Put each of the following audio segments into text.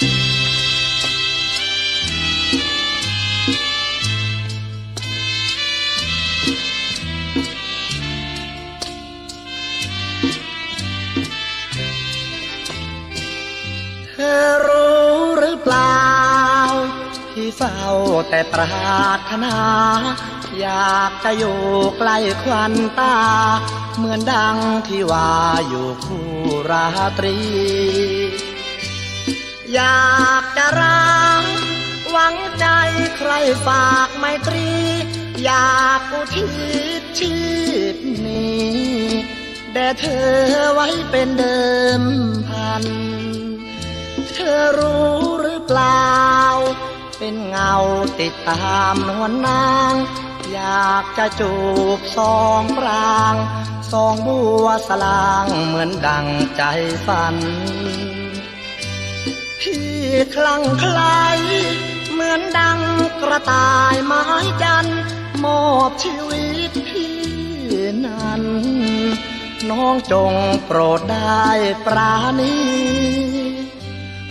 เธอรู้หรือเปล่าที่เฝ้าแต่ปรารถนา อยากจะอยู่ใกล้ควันตา เหมือนดังที่ว่าอยู่คู่ราตรี ฝากไมตรี อยากอุทิศชีพนี้แด่เธอไว้เป็นเดิมพัน เธอรู้หรือเปล่า เป็นเงาติดตามนวลนาง อยากจะจูบสองปรางสองบัวสลางเหมือนดังใจฝัน พี่คลั่งไคล้ มือนดังกระต่ายไม้จันมอบชีวิตพี่นั้น น้องจงโปรดได้ปราณี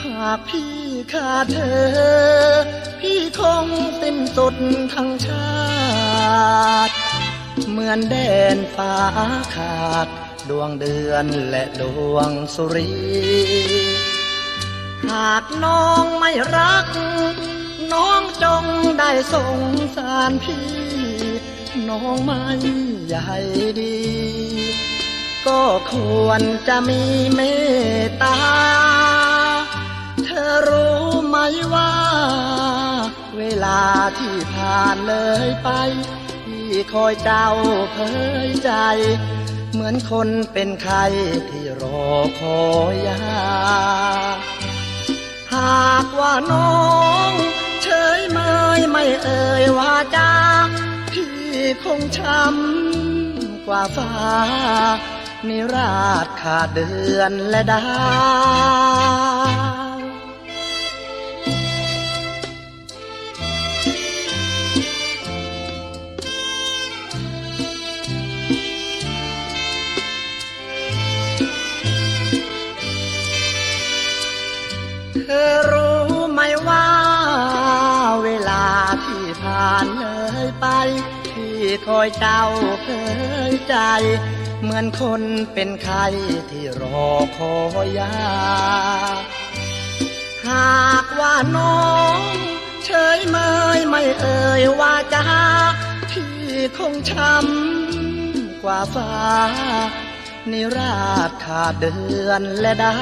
หากพี่ขาดเธอ พี่คงสิ้นสุดทั้งชาติ เหมือนแดนฟ้าขาด ดวงเดือนและดวงสุรี หากน้องไม่รัก จงได้สงสารพี่น้องไม่ใหญ่ดี ก็ควรจะมีเมตตา เธอรู้ไหมว่า เวลาที่ผ่านเลยไปพี่คอยเจ้าเผยใจ เหมือนคนเป็นใครที่รอคอยยา หากว่าน้อง ไม่เอ่ยว่าจาพี่คงช้ำกว่าฟ้านิราชขาดเดือนและดาวเธอร ยไป ที่คอยเจ้าเคยใจ เหมือนคนเป็นใครที่รอคอยยา หากว่าน้องเฉยเมยไม่เอ่ยว่าจะพี่คงช้ำกว่าฟ้า นิราชขาดเดือนและดา